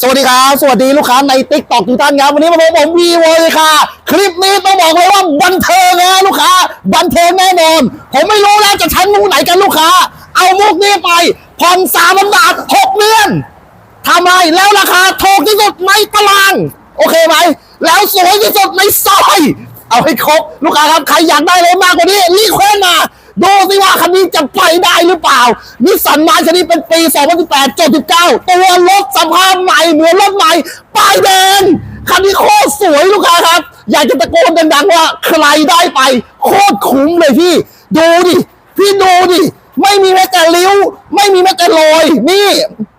สวัสดีครับ สวัสดีลูกค้าในติ๊กต็อกทุกท่านครับ วันนี้มาพบผมวีโวเลยค่ะ คลิปนี้ต้องบอกเลยว่าบันเทิงนะลูกค้า บันเทิงแน่นอน ผมไม่รู้แล้วจะใช้มุกไหนกันลูกค้า เอามุกนี้ไปผ่อนสามพันบาทหกเดือนทำไมแล้วราคาถูกที่สุดในตาราง โอเคไหม แล้วสวยที่สุดในซอย เอาให้ครบ ลูกค้าครับ ใครอยากได้เลยมากกว่านี้รีเควสมา ดูสิว่าคันนี้จะ หรือเปล่า นิสสันมาร์คันนี้เป็นปี 2018 79ตัวรถสภาพใหม่เหมือนรถใหม่ป้ายแดงคันนี้โคตรสวยลูกค้าครับ อยากจะตะโกนดังๆว่าใครได้ไป โคตรคุ้มเลยพี่ ดูดิ พี่ดูดิ ไม่มีแม้แต่ริ้ว ไม่มีแม้แต่รอย นี่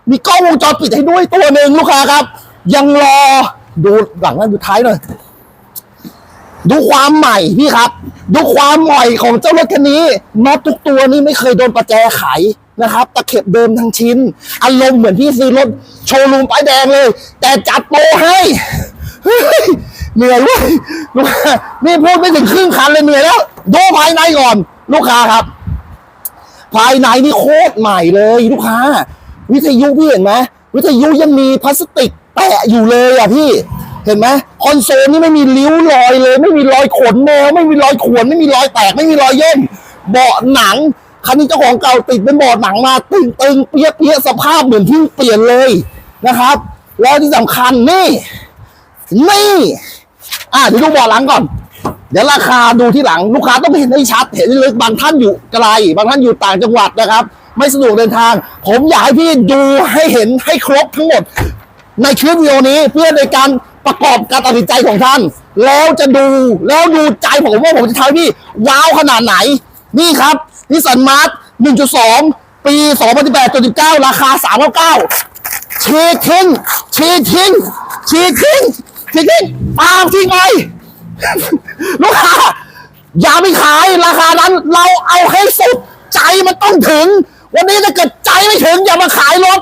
มีกล้องวงจรปิดให้ด้วยตัวหนึ่งลูกค้าครับ ยังรอ ดูหลังนั้นดูท้ายหน่อย ดูความใหม่พี่ครับ ดูความใหม่ของเจ้ารถคันนี้น็อตทุกตัวนี่ไม่เคยโดนประแจไขนะครับตะเข็บเดิมทั้งชิ้น อารมณ์เหมือนพี่ซื้อรถโชว์รูมป้ายแดงเลย แต่จัดโปรให้เฮ้ยเหนื่อยเว้ยลูกค้านี่พูดไม่ถึงครึ่งคันเลยเหนื่อยแล้วดูภายในก่อน ลูกค้าครับ ภายในนี่โคตรใหม่เลยลูกค้า วิทยุพี่เห็นไหมวิทยุยังมีพลาสติกแปะอยู่เลยอะพี่ เห็นไหมคอนโซลนี่ไม่มีริ้วรอยเลย ไม่มีรอยขนแมวไม่มีรอยขวนไม่มีรอยแตกไม่มีรอยย่นเบาะหนังคันนี้เจ้าของเก่าติดเป็นเบาะหนังมาตึงตึงๆเปียเปียๆสภาพเหมือนเพิ่งเปลี่ยนเลยนะครับแล้วที่สำคัญนี่นี่อะเดี๋ยวดูเบาะหลังก่อน เดี๋ยวราคาดูที่หลังลูกค้าต้องเห็นให้ชัด เห็นให้ลึกบางท่านอยู่ไกล บางท่านอยู่ต่างจังหวัดนะครับ ไม่สะดวกเดินทาง ผมอยากให้พี่ดูให้เห็นให้ครบทั้งหมดในคลิปวิดีโอนี้เพื่อในการ ประกอบการตัดสินใจของท่าน แล้วจะดูแล้วดูใจผมว่าผมจะทำให้พี่ว้าวขนาดไหน นี่ครับนิสสันมาร์ท1.2 ปี 2018.19 ราคา 399ชีทิ้งชีทิ้งชีทิ้งชีทิ้งตามทิ้งไปลูกค้าอย่าไปขายราคานั้นเราเอาให้สุดใจมันต้องถึง วันนี้ถ้าเกิดใจไม่ถึงอย่ามาขายรถ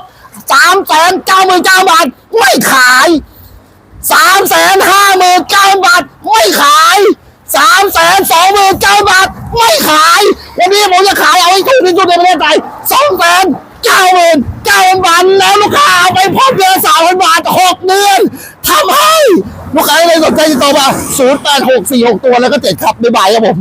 สามแสนเก้าหมื่นเก้าบาท ไม่ขาย สามแสนห้าหมื่นเก้าบาทไม่ขายสามแสนสองหมื่นเก้าบาทไม่ขาย วันนี้ผมจะขายเอาให้ถูกที่สุดในประเทศไทยสองแสนเก้าหมื่นเก้าบาทแล้วลูกค้าเอาไปพร้อมเดือนสามพันบาทหกเดือนทำให้ลูกค้าเลยสนใจติดต่อมาศูนย์แปดหกสี่หกตัวแล้วก็เจ็ดครับบ๊ายบายครับผม